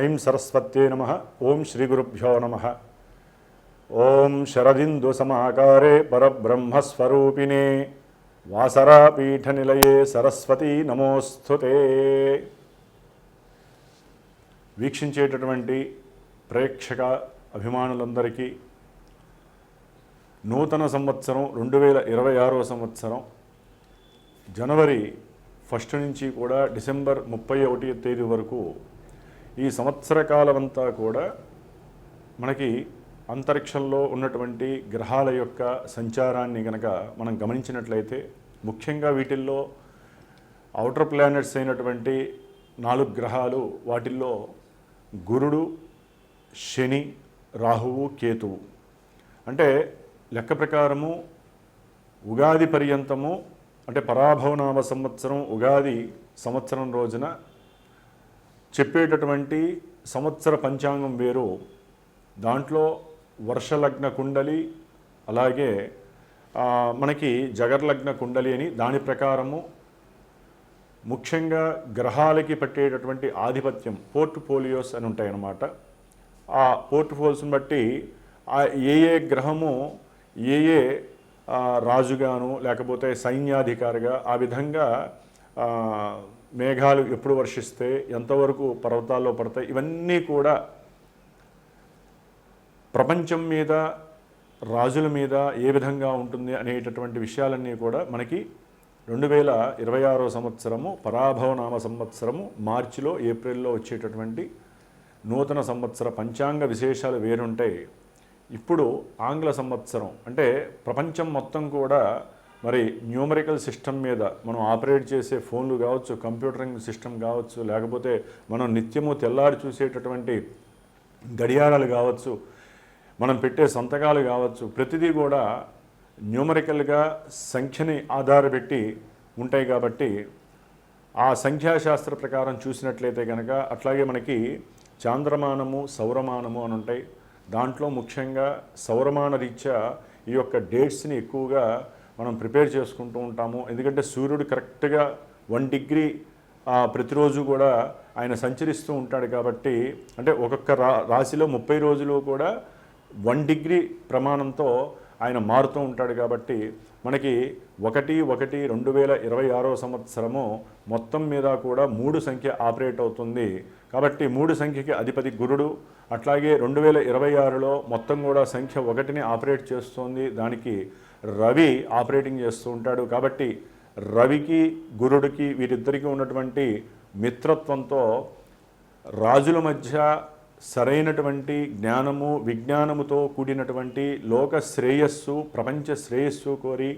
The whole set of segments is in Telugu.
ఐం సరస్వత్యే నమ. ఓం శ్రీ గురుభ్యో నమ. ఓం శరదిందు సమాకారే పరబ్రహ్మస్వరూపిణే. వాసరాపీఠనిలయే సరస్వతీ నమోస్తుతే వీక్షించేటటువంటి ప్రేక్షక అభిమానులందరికీ నూతన సంవత్సరం రెండు వేల ఇరవై ఆరో సంవత్సరం జనవరి ఫస్ట్ నుంచి కూడా డిసెంబర్ ముప్పై ఒకటి తేదీ వరకు ఈ సంవత్సర కాలం అంతా కూడా మనకి అంతరిక్షంలో ఉన్నటువంటి గ్రహాల యొక్క సంచారాన్ని గనక మనం గమనించినట్లయితే ముఖ్యంగా వీటిల్లో అవుటర్ ప్లానెట్స్ అయినటువంటి నాలుగు గ్రహాలు వాటిల్లో గురుడు శని రాహువు కేతువు. అంటే లెక్క ప్రకారము ఉగాది పర్యంతము అంటే పరాభవనామ సంవత్సరం ఉగాది సంవత్సరం రోజున చెప్పేటటువంటి సంవత్సర పంచాంగం వేరు. దాంట్లో వర్షలగ్న కుండలి అలాగే మనకి జగర్లగ్న కుండలి అని దాని ప్రకారము ముఖ్యంగా గ్రహాలకి పట్టేటటువంటి ఆధిపత్యం పోర్ట్ఫోలియోస్ అని ఉంటాయన్నమాట. ఆ పోర్ట్ఫోలియోస్ని బట్టి ఆ ఏ ఏ గ్రహము ఏ ఏ రాజుగాను లేకపోతే సైన్యాధికారిగా ఆ విధంగా మేఘాలు ఎప్పుడు వర్షిస్తే ఎంతవరకు పర్వతాల్లో పడతాయి ఇవన్నీ కూడా ప్రపంచం మీద రాజుల మీద ఏ విధంగా ఉంటుంది అనేటటువంటి విషయాలన్నీ కూడా మనకి రెండు వేల ఇరవై ఆరో సంవత్సరము పరాభవనామ సంవత్సరము మార్చిలో ఏప్రిల్లో వచ్చేటటువంటి నూతన సంవత్సర పంచాంగ విశేషాలు వేరుంటాయి ఇప్పుడు ఆంగ్ల సంవత్సరం అంటే ప్రపంచం మొత్తం కూడా మరి న్యూమరికల్ సిస్టమ్ మీద మనం ఆపరేట్ చేసే ఫోన్లు కావచ్చు కంప్యూటరింగ్ సిస్టమ్ కావచ్చు లేకపోతే మనం నిత్యము తెల్లారి చూసేటటువంటి గడియారాలు కావచ్చు మనం పెట్టే సంతకాలు కావచ్చు ప్రతిదీ కూడా న్యూమరికల్గా సంఖ్యని ఆధారపెట్టి ఉంటాయి కాబట్టి ఆ సంఖ్యాశాస్త్ర ప్రకారం చూసినట్లయితే కనుక అట్లాగే మనకి చాంద్రమానము సౌరమానము అని ఉంటాయి. దాంట్లో ముఖ్యంగా సౌరమాన రీత్యా ఈ యొక్క డేట్స్ని ఎక్కువగా మనం ప్రిపేర్ చేసుకుంటూ ఉంటాము. ఎందుకంటే సూర్యుడు కరెక్ట్గా వన్ డిగ్రీ ప్రతిరోజు కూడా ఆయన సంచరిస్తూ ఉంటాడు కాబట్టి అంటే ఒక్కొక్క రా రాశిలో ముప్పై రోజులు కూడా వన్ డిగ్రీ ప్రమాణంతో ఆయన మారుతూ ఉంటాడు కాబట్టి మనకి ఒకటి ఒకటి రెండు వేల ఇరవై ఆరో సంవత్సరము మొత్తం మీద కూడా మూడు సంఖ్య ఆపరేట్ అవుతుంది. కాబట్టి మూడు సంఖ్యకి అధిపతి గురుడు అట్లాగే రెండు వేల ఇరవై ఆరులో మొత్తం కూడా సంఖ్య ఒకటిని ఆపరేట్ చేస్తుంది. దానికి రవి ఆపరేటింగ్ చేస్తూ ఉంటాడు. కాబట్టి రవికి గురుడికి వీరిద్దరికీ ఉన్నటువంటి మిత్రత్వంతో రాజుల మధ్య సరైనటువంటి జ్ఞానము విజ్ఞానముతో కూడినటువంటి లోక శ్రేయస్సు ప్రపంచ శ్రేయస్సు కోరి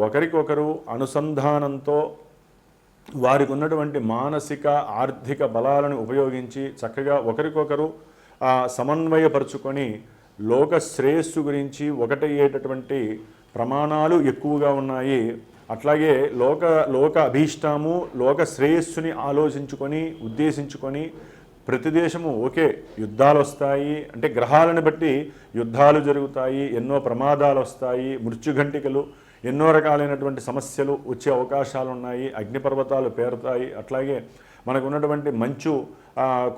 ఒకరికొకరు అనుసంధానంతో వారికి ఉన్నటువంటి మానసిక ఆర్థిక బలాలను ఉపయోగించి చక్కగా ఒకరికొకరు సమన్వయపరుచుకొని లోక శ్రేయస్సు గురించి ఒకటయ్యేటటువంటి ప్రమాణాలు ఎక్కువగా ఉన్నాయి. అట్లాగే లోక లోక అభీష్టము లోక శ్రేయస్సుని ఆలోచించుకొని ఉద్దేశించుకొని ప్రతి దేశము ఓకే యుద్ధాలు వస్తాయి అంటే గ్రహాలను బట్టి యుద్ధాలు జరుగుతాయి ఎన్నో ప్రమాదాలు వస్తాయి మృత్యుఘంటికలు ఎన్నో రకాలైనటువంటి సమస్యలు వచ్చే అవకాశాలు ఉన్నాయి అగ్నిపర్వతాలు పేరుతాయి. అట్లాగే మనకు ఉన్నటువంటి మంచు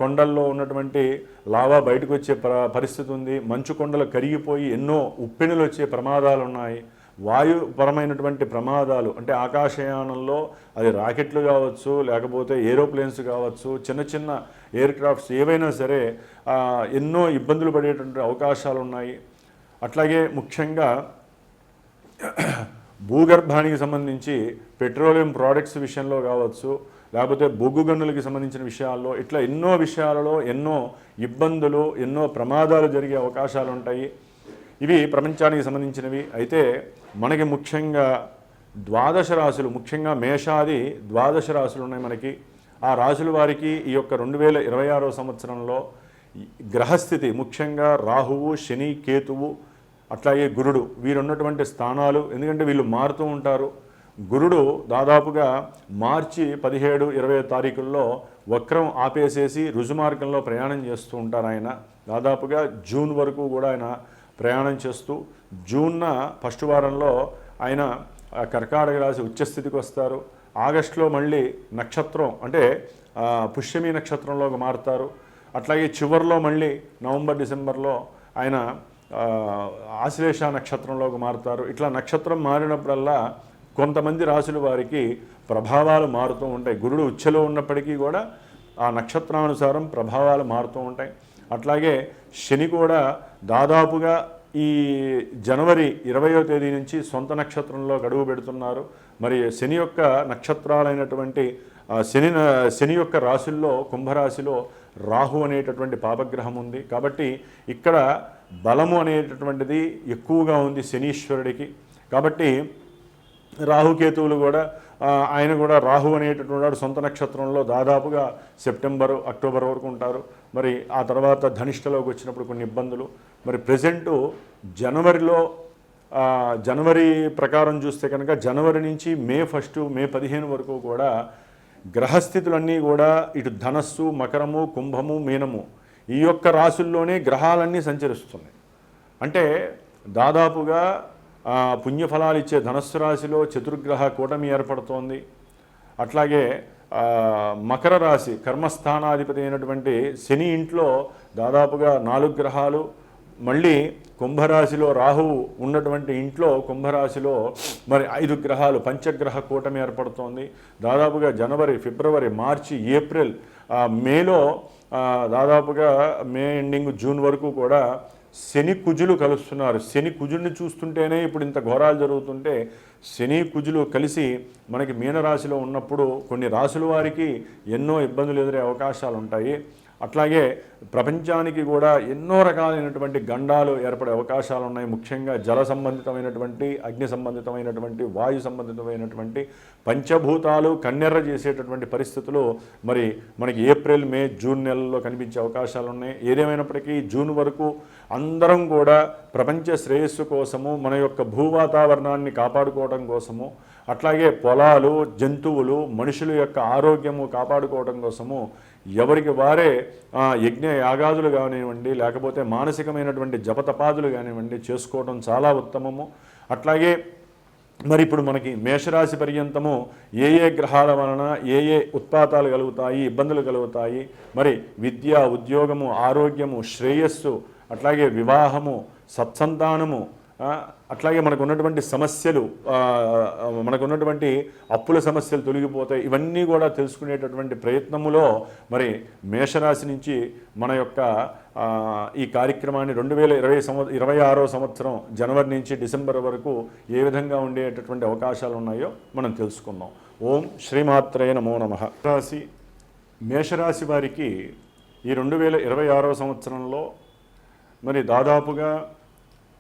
కొండల్లో ఉన్నటువంటి లావా బయటకు వచ్చే ప పరిస్థితి ఉంది మంచు కొండలు కరిగిపోయి ఎన్నో ఉప్పెనులు వచ్చే ప్రమాదాలు ఉన్నాయి వాయుపరమైనటువంటి ప్రమాదాలు అంటే ఆకాశయానంలో అది రాకెట్లు కావచ్చు లేకపోతే ఏరోప్లేన్స్ కావచ్చు చిన్న చిన్న ఎయిర్ క్రాఫ్ట్స్ ఏవైనా సరే ఎన్నో ఇబ్బందులు పడేటువంటి అవకాశాలు ఉన్నాయి అట్లాగే ముఖ్యంగా భూగర్భానికి సంబంధించి పెట్రోలియం ప్రోడక్ట్స్ విషయంలో కావచ్చు లేకపోతే బొగ్గు గనులకి సంబంధించిన విషయాల్లో ఇట్లా ఎన్నో విషయాలలో ఎన్నో ఇబ్బందులు ఎన్నో ప్రమాదాలు జరిగే అవకాశాలు ఉంటాయి. ఇవి ప్రపంచానికి సంబంధించినవి. అయితే మనకి ముఖ్యంగా ద్వాదశ రాశులు ముఖ్యంగా మేషాది ద్వాదశ రాశులు ఉన్నాయి మనకి. ఆ రాశుల వారికి ఈ యొక్క రెండు వేల ఇరవై ఆరో సంవత్సరంలో గ్రహస్థితి ముఖ్యంగా రాహువు శని కేతువు అట్లాగే గురుడు వీరున్నటువంటి స్థానాలు. ఎందుకంటే వీళ్ళు మారుతూ ఉంటారు. గురుడు దాదాపుగా మార్చి పదిహేడు ఇరవై తారీఖుల్లో వక్రం ఆపేసేసి రుజుమార్గంలో ప్రయాణం చేస్తూ ఉంటారు ఆయన. దాదాపుగా జూన్ వరకు కూడా ఆయన ప్రయాణం చేస్తూ జూన్న ఫస్ట్ వారంలో ఆయన కర్కాటక రాశి ఉచ్చస్థితికి వస్తారు. ఆగస్టులో మళ్ళీ నక్షత్రం అంటే పుష్యమి నక్షత్రంలోకి మారుతారు. అట్లాగే చివరిలో మళ్ళీ నవంబర్ డిసెంబర్లో ఆయన ఆశ్లేష నక్షత్రంలోకి మారుతారు. ఇట్లా నక్షత్రం మారినప్పుడల్లా కొంతమంది రాసుల వారికి ప్రభావాలు మారుతూ ఉంటాయి. గురుడు ఉచ్చలో ఉన్నప్పటికీ కూడా ఆ నక్షత్రానుసారం ప్రభావాలు మారుతూ ఉంటాయి. అట్లాగే శని కూడా దాదాపుగా ఈ జనవరి ఇరవయో తేదీ నుంచి సొంత నక్షత్రంలో గడువు పెడుతున్నారు. మరి శని యొక్క నక్షత్రాలైనటువంటి శని శని యొక్క రాశుల్లో కుంభరాశిలో రాహు అనేటటువంటి పాపగ్రహం ఉంది. కాబట్టి ఇక్కడ బలము అనేటటువంటిది ఎక్కువగా ఉంది శనీశ్వరుడికి. కాబట్టి రాహుకేతువులు కూడా ఆయన కూడా రాహు అనేటటువంటి వాడు సొంత నక్షత్రంలో దాదాపుగా సెప్టెంబరు అక్టోబర్ వరకు ఉంటారు. మరి ఆ తర్వాత ధనిష్టలోకి వచ్చినప్పుడు కొన్ని ఇబ్బందులు. మరి ప్రజెంటు జనవరిలో జనవరి ప్రకారం చూస్తే కనుక జనవరి నుంచి మే ఫస్ట్ మే పదిహేను వరకు కూడా గ్రహస్థితులన్నీ కూడా ఇటు ధనస్సు మకరము కుంభము మీనము ఈ యొక్క రాశుల్లోనే గ్రహాలన్నీ సంచరిస్తున్నాయి. అంటే దాదాపుగా పుణ్యఫలాలు ఇచ్చే ధనస్సు రాశిలో చతుర్గ్రహ కూటమి ఏర్పడుతోంది. అట్లాగే మకర రాశి కర్మస్థానాధిపతి అయినటువంటి శని ఇంట్లో దాదాపుగా నాలుగు గ్రహాలు. మళ్ళీ కుంభరాశిలో రాహువు ఉన్నటువంటి ఇంట్లో కుంభరాశిలో మరి ఐదు గ్రహాలు పంచగ్రహ కూటమి ఏర్పడుతోంది. దాదాపుగా జనవరి ఫిబ్రవరి మార్చి ఏప్రిల్ మేలో దాదాపుగా మే ఎండింగ్ జూన్ వరకు కూడా శని కుజులు కలుస్తున్నారు. శని కుజుడిని చూస్తుంటేనే ఇప్పుడు ఇంత ఘోరాలు జరుగుతుంటే శని కుజులు కలిసి మనకి మీనరాశిలో ఉన్నప్పుడు కొన్ని రాశుల వారికి ఎన్నో ఇబ్బందులు ఎదురే అవకాశాలు ఉంటాయి అట్లాగే ప్రపంచానికి కూడా ఎన్నో రకాలైనటువంటి గండాలు ఏర్పడే అవకాశాలు ఉన్నాయి ముఖ్యంగా జల సంబంధితమైనటువంటి అగ్ని సంబంధితమైనటువంటి వాయు సంబంధితమైనటువంటి పంచభూతాలు కన్నెర్ర చేసేటటువంటి పరిస్థితులు మరి మనకి ఏప్రిల్ మే జూన్ నెలల్లో కనిపించే అవకాశాలు ఉన్నాయి ఏదేమైనప్పటికీ జూన్ వరకు అందరం కూడా ప్రపంచ శ్రేయస్సు కోసము మన యొక్క భూ వాతావరణాన్ని కాపాడుకోవడం కోసము అట్లాగే పొలాలు జంతువులు మనుషుల యొక్క ఆరోగ్యము కాపాడుకోవడం కోసము ఎవరికి వారే యజ్ఞ యాగాదులు కానివ్వండి లేకపోతే మానసికమైనటువంటి జపతపాదులు కానివ్వండి చేసుకోవడం చాలా ఉత్తమము. అట్లాగే మరి ఇప్పుడు మనకి మేషరాశి పర్యంతము ఏ ఏ గ్రహాల వలన ఏ ఏ ఉత్పాతాలు కలుగుతాయి ఇబ్బందులు కలుగుతాయి మరి విద్య ఉద్యోగము ఆరోగ్యము శ్రేయస్సు అట్లాగే వివాహము సత్సంతానము అట్లాగే మనకు ఉన్నటువంటి సమస్యలు మనకు ఉన్నటువంటి అప్పుల సమస్యలు తొలగిపోతాయి. ఇవన్నీ కూడా తెలుసుకునేటటువంటి ప్రయత్నములో మరి మేషరాశి నుంచి మన యొక్క ఈ కార్యక్రమాన్ని రెండు వేల ఇరవై సంవ ఇరవై ఆరో సంవత్సరం జనవరి నుంచి డిసెంబర్ వరకు ఏ విధంగా ఉండేటటువంటి అవకాశాలు ఉన్నాయో మనం తెలుసుకుందాం. ఓం శ్రీమాత్రే నమో నమ. రాశి మేషరాశి వారికి ఈ రెండు వేల ఇరవై ఆరో సంవత్సరంలో మరి దాదాపుగా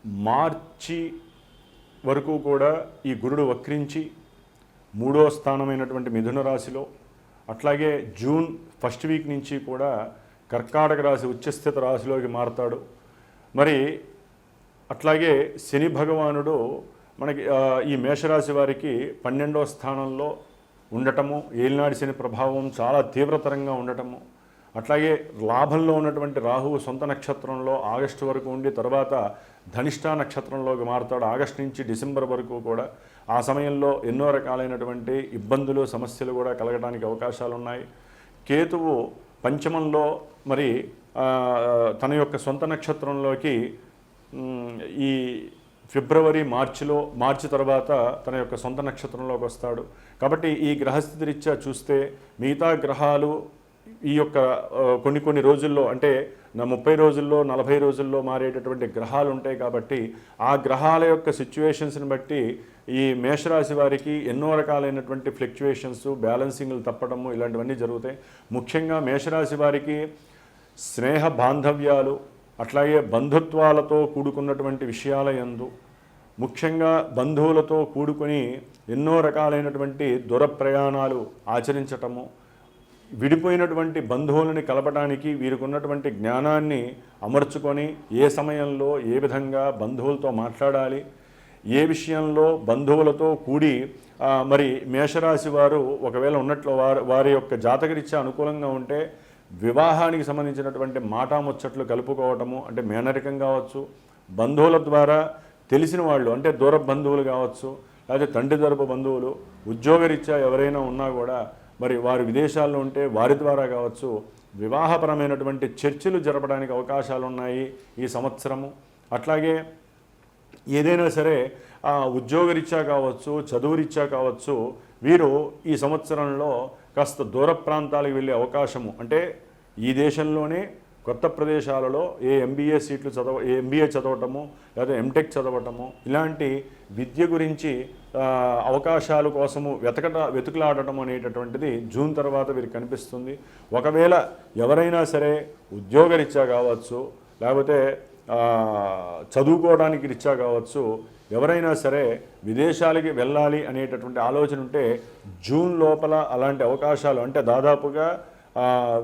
మార్చి వరకు కూడా ఈ గురుడు వక్రించి మూడో స్థానమైనటువంటి మిథున రాశిలో అట్లాగే జూన్ ఫస్ట్ వీక్ నుంచి కూడా కర్కాటక రాశి ఉచ్చస్థిత రాశిలోకి మారతాడు. మరి అట్లాగే శని భగవానుడు మనకి ఈ మేషరాశి వారికి పన్నెండో స్థానంలో ఉండటము ఏలినాడి శని ప్రభావం చాలా తీవ్రతరంగా ఉండటము అట్లాగే లాభంలో ఉన్నటువంటి రాహువు సొంత నక్షత్రంలో ఆగస్టు వరకు ఉండి తర్వాత ధనిష్టా నక్షత్రంలోకి మారుతాడు. ఆగస్టు నుంచి డిసెంబర్ వరకు కూడా ఆ సమయంలో ఎన్నో రకాలైనటువంటి ఇబ్బందులు సమస్యలు కూడా కలగడానికి అవకాశాలు ఉన్నాయి. కేతువు పంచమంలో మరి తన యొక్క సొంత నక్షత్రంలోకి ఈ ఫిబ్రవరి మార్చిలో మార్చి తర్వాత తన యొక్క సొంత నక్షత్రంలోకి వస్తాడు. కాబట్టి ఈ గ్రహస్థితి రీత్యా చూస్తే మిగతా గ్రహాలు ఈ యొక్క కొన్ని కొన్ని రోజుల్లో అంటే నా ముప్పై రోజుల్లో నలభై రోజుల్లో మారేటటువంటి గ్రహాలు ఉంటాయి కాబట్టి ఆ గ్రహాల యొక్క సిచ్యువేషన్స్ని బట్టి ఈ మేషరాశి వారికి ఎన్నో రకాలైనటువంటి ఫ్లక్చువేషన్స్ బ్యాలెన్సింగ్లు తప్పడము ఇలాంటివన్నీ జరుగుతాయి. ముఖ్యంగా మేషరాశి వారికి స్నేహ బాంధవ్యాలు అట్లాగే బంధుత్వాలతో కూడుకున్నటువంటి విషయాల ఎందు ముఖ్యంగా బంధువులతో కూడుకొని ఎన్నో రకాలైనటువంటి దూర ప్రయాణాలు ఆచరించటము విడిపోయినటువంటి బంధువులని కలపడానికి వీరికి ఉన్నటువంటి జ్ఞానాన్ని అమర్చుకొని ఏ సమయంలో ఏ విధంగా బంధువులతో మాట్లాడాలి ఏ విషయంలో బంధువులతో కూడి మరి మేషరాశి వారు ఒకవేళ ఉన్నట్లు వారి వారి యొక్క జాతకరీత్యా అనుకూలంగా ఉంటే వివాహానికి సంబంధించినటువంటి మాటాముచ్చట్లు కలుపుకోవటము అంటే మేనరికం కావచ్చు బంధువుల ద్వారా తెలిసిన వాళ్ళు అంటే దూర బంధువులు కావచ్చు లేకపోతే తండ్రి తరపు బంధువులు ఉద్యోగరీత్యా ఎవరైనా ఉన్నా కూడా మరి వారు విదేశాల్లో ఉంటే వారి ద్వారా కావచ్చు వివాహపరమైనటువంటి చర్చలు జరపడానికి అవకాశాలు ఉన్నాయి ఈ సంవత్సరము. అట్లాగే ఏదైనా సరే ఆ, ఉద్యోగరీత్యా కావచ్చు చదువురీత్యా కావచ్చు వీరు ఈ సంవత్సరంలో కాస్త దూర ప్రాంతాలకు వెళ్ళే అవకాశము. అంటే ఈ దేశంలోనే కొత్త ప్రదేశాలలో ఏ ఎంబీఏ సీట్లు చదవ ఏ ఎంబీఏ చదవటము లేదా ఎంటెక్ చదవటము ఇలాంటి విద్య గురించి అవకాశాల కోసము వెతకట వెతుకులాడటం అనేటటువంటిది జూన్ తర్వాత వీరికి కనిపిస్తుంది. ఒకవేళ ఎవరైనా సరే ఉద్యోగరీత్యా కావచ్చు లేకపోతే చదువుకోవడానికి రీత్యా కావచ్చు ఎవరైనా సరే విదేశాలకి వెళ్ళాలి అనేటటువంటి ఆలోచన ఉంటే జూన్ లోపల అలాంటి అవకాశాలు అంటే దాదాపుగా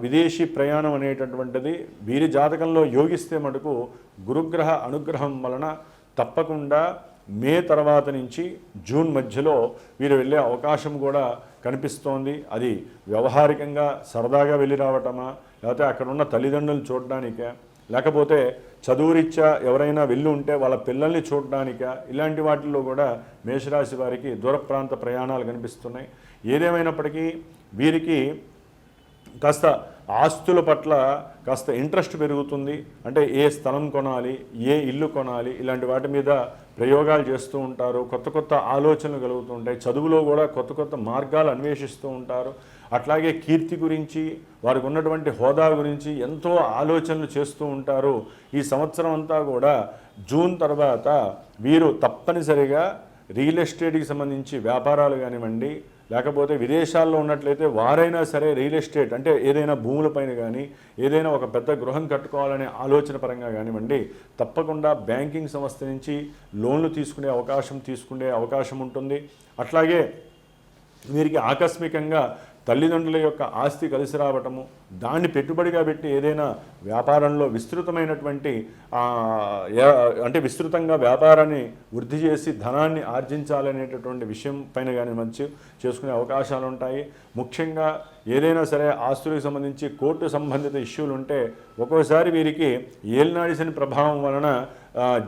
విదేశీ ప్రయాణం అనేటటువంటిది వీరి జాతకంలో యోగిస్తే మటుకు గురుగ్రహ అనుగ్రహం వలన తప్పకుండా మే తర్వాత నుంచి జూన్ మధ్యలో వీరు వెళ్ళే అవకాశం కూడా కనిపిస్తోంది. అది వ్యవహారికంగా సరదాగా వెళ్ళి రావటమా లేకపోతే అక్కడ ఉన్న తల్లిదండ్రులను చూడడానికే లేకపోతే చదువురీత్యా ఎవరైనా వెళ్ళి ఉంటే వాళ్ళ పిల్లల్ని చూడడానిక ఇలాంటి వాటిల్లో కూడా మేషరాశి వారికి దూర ప్రాంత ప్రయాణాలు కనిపిస్తున్నాయి. ఏదేమైనప్పటికీ వీరికి కాస్త ఆస్తుల పట్ల కాస్త ఇంట్రెస్ట్ పెరుగుతుంది. అంటే ఏ స్థలం కొనాలి ఏ ఇల్లు కొనాలి ఇలాంటి వాటి మీద ప్రయోగాలు చేస్తూ ఉంటారు కొత్త కొత్త ఆలోచనలు కలుగుతూ ఉంటాయి చదువులో కూడా కొత్త కొత్త మార్గాలు అన్వేషిస్తూ ఉంటారు. అట్లాగే కీర్తి గురించి వారికి ఉన్నటువంటి హోదా గురించి ఎంతో ఆలోచనలు చేస్తూ ఉంటారు. ఈ సంవత్సరం అంతా కూడా జూన్ తర్వాత వీరు తప్పనిసరిగా రియల్ ఎస్టేట్కి సంబంధించి వ్యాపారాలు కానివ్వండి లేకపోతే విదేశాల్లో ఉన్నట్లయితే వారైనా సరే రియల్ ఎస్టేట్ అంటే ఏదైనా భూములపైన కానీ ఏదైనా ఒక పెద్ద గృహం కట్టుకోవాలనే ఆలోచన పరంగా కానివ్వండి తప్పకుండా బ్యాంకింగ్ సంస్థ నుంచి లోన్లు తీసుకునే అవకాశం తీసుకునే అవకాశం ఉంటుంది. అట్లాగే వీరికి ఆకస్మికంగా తల్లిదండ్రుల యొక్క ఆస్తి కలిసి రావటము దాన్ని పెట్టుబడిగా పెట్టి ఏదైనా వ్యాపారంలో విస్తృతమైనటువంటి అంటే విస్తృతంగా వ్యాపారాన్ని వృద్ధి చేసి ధనాన్ని ఆర్జించాలనేటటువంటి విషయం పైన కానీ మంచి చేసుకునే అవకాశాలు ఉంటాయి. ముఖ్యంగా ఏదైనా సరే ఆస్తులకు సంబంధించి కోర్టు సంబంధిత ఇష్యూలు ఉంటే ఒక్కోసారి వీరికి ఏలినాడిసిన ప్రభావం వలన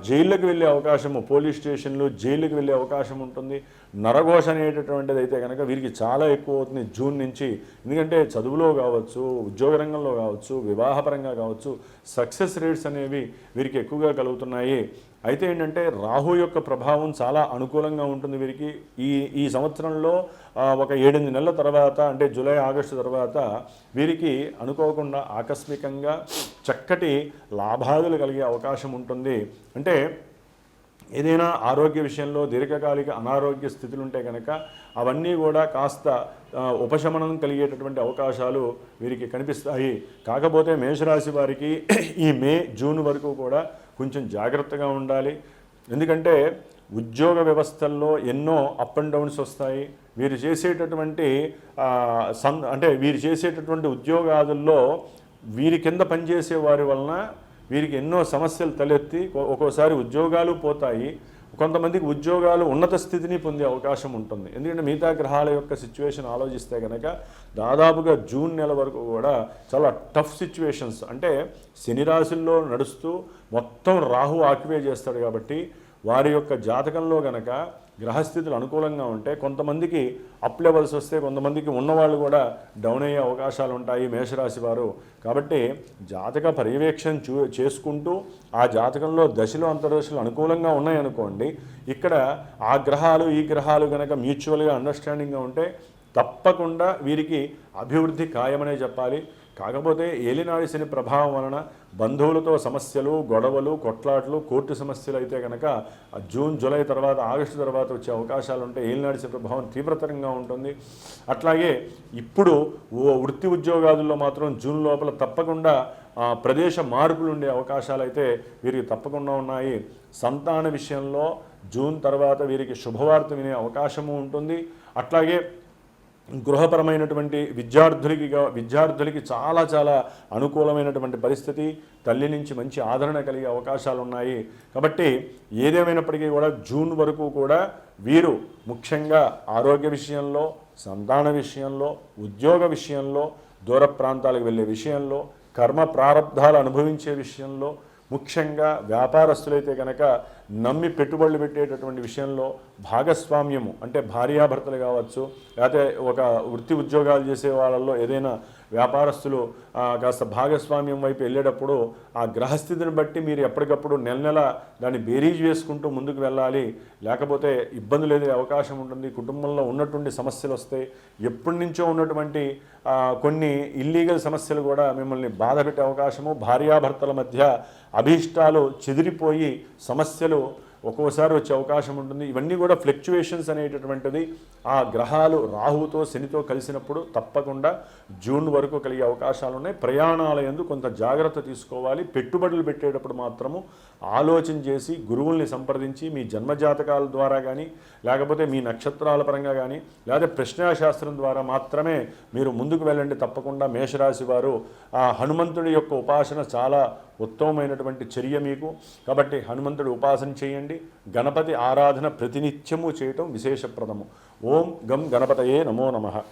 జైళ్ళకు వెళ్ళే అవకాశము పోలీస్ స్టేషన్లు జైలుకి వెళ్ళే అవకాశం ఉంటుంది. నరఘోష అనేటటువంటిది అయితే కనుక వీరికి చాలా ఎక్కువ అవుతుంది జూన్ నుంచి. ఎందుకంటే చదువులో కావచ్చు ఉద్యోగ రంగంలో కావచ్చు వివాహపరంగా కావచ్చు సక్సెస్ రేట్స్ అనేవి వీరికి ఎక్కువగా కలుగుతున్నాయి. అయితే ఏంటంటే రాహు యొక్క ప్రభావం చాలా అనుకూలంగా ఉంటుంది వీరికి. ఈ ఈ సంవత్సరంలో ఒక ఏడెనిమిది నెలల తర్వాత అంటే జూలై ఆగస్టు తర్వాత వీరికి అనుకోకుండా ఆకస్మికంగా చక్కటి లాభాదులు కలిగే అవకాశం ఉంటుంది. అంటే ఏదైనా ఆరోగ్య విషయంలో దీర్ఘకాలిక అనారోగ్య స్థితులు ఉంటే కనుక అవన్నీ కూడా కాస్త ఉపశమనం కలిగేటటువంటి అవకాశాలు వీరికి కనిపిస్తాయి. కాకపోతే మేషరాశి వారికి ఈ మే జూన్ వరకు కూడా కొంచెం జాగ్రత్తగా ఉండాలి. ఎందుకంటే ఉద్యోగ వ్యవస్థల్లో ఎన్నో అప్ అండ్ డౌన్స్ వస్తాయి. వీరు చేసేటటువంటి సం అంటే వీరు చేసేటటువంటి ఉద్యోగాదుల్లో వీరి కింద పనిచేసే వారి వలన వీరికి ఎన్నో సమస్యలు తలెత్తి ఒక్కోసారి ఉద్యోగాలు పోతాయి. కొంతమందికి ఉద్యోగాలు ఉన్నత స్థితిని పొందే అవకాశం ఉంటుంది. ఎందుకంటే మిగతా గ్రహాల యొక్క సిచ్యువేషన్ ఆలోచిస్తే కనుక దాదాపుగా జూన్ నెల వరకు కూడా చాలా టఫ్ సిచ్యువేషన్స్. అంటే శని రాశుల్లో నడుస్తూ మొత్తం రాహు ఆక్యుపై చేస్తాడు కాబట్టి వారి యొక్క జాతకంలో కనుక గ్రహస్థితులు అనుకూలంగా ఉంటే కొంతమందికి అప్ లెవెల్స్ వస్తే కొంతమందికి ఉన్నవాళ్ళు కూడా డౌన్ అయ్యే అవకాశాలు ఉంటాయి మేషరాశి వారు. కాబట్టి జాతక పర్యవేక్షణ చూ చేసుకుంటూ ఆ జాతకంలో దశలు అంతర్దశలు అనుకూలంగా ఉన్నాయనుకోండి ఇక్కడ ఆ గ్రహాలు ఈ గ్రహాలు కనుక మ్యూచువల్గా అండర్స్టాండింగ్గా ఉంటే తప్పకుండా వీరికి అభివృద్ధి ఖాయమనే చెప్పాలి. కాకపోతే ఏలినాడి శని ప్రభావం వలన బంధువులతో సమస్యలు గొడవలు కొట్లాట్లు కోర్టు సమస్యలు అయితే కనుక జూన్ జూలై తర్వాత ఆగస్టు తర్వాత వచ్చే అవకాశాలు ఉంటే ఏలినాడి శని ప్రభావం తీవ్రతరంగా ఉంటుంది. అట్లాగే ఇప్పుడు ఓ వృత్తి ఉద్యోగాదుల్లో మాత్రం జూన్ లోపల తప్పకుండా ప్రదేశ మార్పులు ఉండే అవకాశాలు అయితే వీరికి తప్పకుండా ఉన్నాయి. సంతాన విషయంలో జూన్ తర్వాత వీరికి శుభవార్త వినే అవకాశము ఉంటుంది. అట్లాగే గృహపరమైనటువంటి విద్యార్థులకి విద్యార్థులకి చాలా చాలా అనుకూలమైనటువంటి పరిస్థితి తల్లి నుంచి మంచి ఆదరణ కలిగే అవకాశాలు ఉన్నాయి కాబట్టి ఏదేమైనప్పటికీ కూడా జూన్ వరకు కూడా వీరు ముఖ్యంగా ఆరోగ్య విషయంలో సంతాన విషయంలో ఉద్యోగ విషయంలో దూర ప్రాంతాలకు వెళ్ళే విషయంలో కర్మ ప్రారంధాలు అనుభవించే విషయంలో ముఖ్యంగా వ్యాపారస్తులైతే కనుక నమ్మి పెట్టుబడులు పెట్టేటటువంటి విషయంలో భాగస్వామ్యము అంటే భార్యాభర్తలు కావచ్చు లేకపోతే ఒక వృత్తి ఉద్యోగాలు చేసే వాళ్ళల్లో ఏదైనా వ్యాపారస్తులు కాస్త భాగస్వామ్యం వైపు వెళ్ళేటప్పుడు ఆ గ్రహస్థితిని బట్టి మీరు ఎప్పటికప్పుడు నెల నెల దాన్ని బేరీజ్ వేసుకుంటూ ముందుకు వెళ్ళాలి. లేకపోతే ఇబ్బందులు ఎదురే అవకాశం ఉంటుంది కుటుంబంలో ఉన్నటువంటి సమస్యలు వస్తాయి ఎప్పటి నుంచో ఉన్నటువంటి కొన్ని ఇల్లీగల్ సమస్యలు కూడా మిమ్మల్ని బాధ పెట్టే అవకాశము. భార్యాభర్తల మధ్య అభీష్టాలు చెదిరిపోయి సమస్యలు ఒక్కోసారి వచ్చే అవకాశం ఉంటుంది. ఇవన్నీ కూడా ఫ్లక్చువేషన్స్ అనేటటువంటిది ఆ గ్రహాలు రాహుతో శనితో కలిసినప్పుడు తప్పకుండా జూన్ వరకు కలిగే అవకాశాలు ఉన్నాయి. ప్రయాణాల ఎందు కొంత జాగ్రత్త తీసుకోవాలి. పెట్టుబడులు పెట్టేటప్పుడు మాత్రము ఆలోచన చేసి గురువుల్ని సంప్రదించి మీ జన్మజాతకాల ద్వారా కానీ లేకపోతే మీ నక్షత్రాల పరంగా కానీ లేదా ప్రశ్నాశాస్త్రం ద్వారా మాత్రమే మీరు ముందుకు వెళ్ళండి. తప్పకుండా మేషరాశి వారు ఆ హనుమంతుడి యొక్క ఉపాసన చాలా ఉత్తమమైనటువంటి చర్య మీకు. కాబట్టి హనుమంతుడు ఉపాసన చేయండి. గణపతి ఆరాధన ప్రతినిత్యము చేయటం విశేషప్రదము. ఓం గం గణపతయే నమో నమః.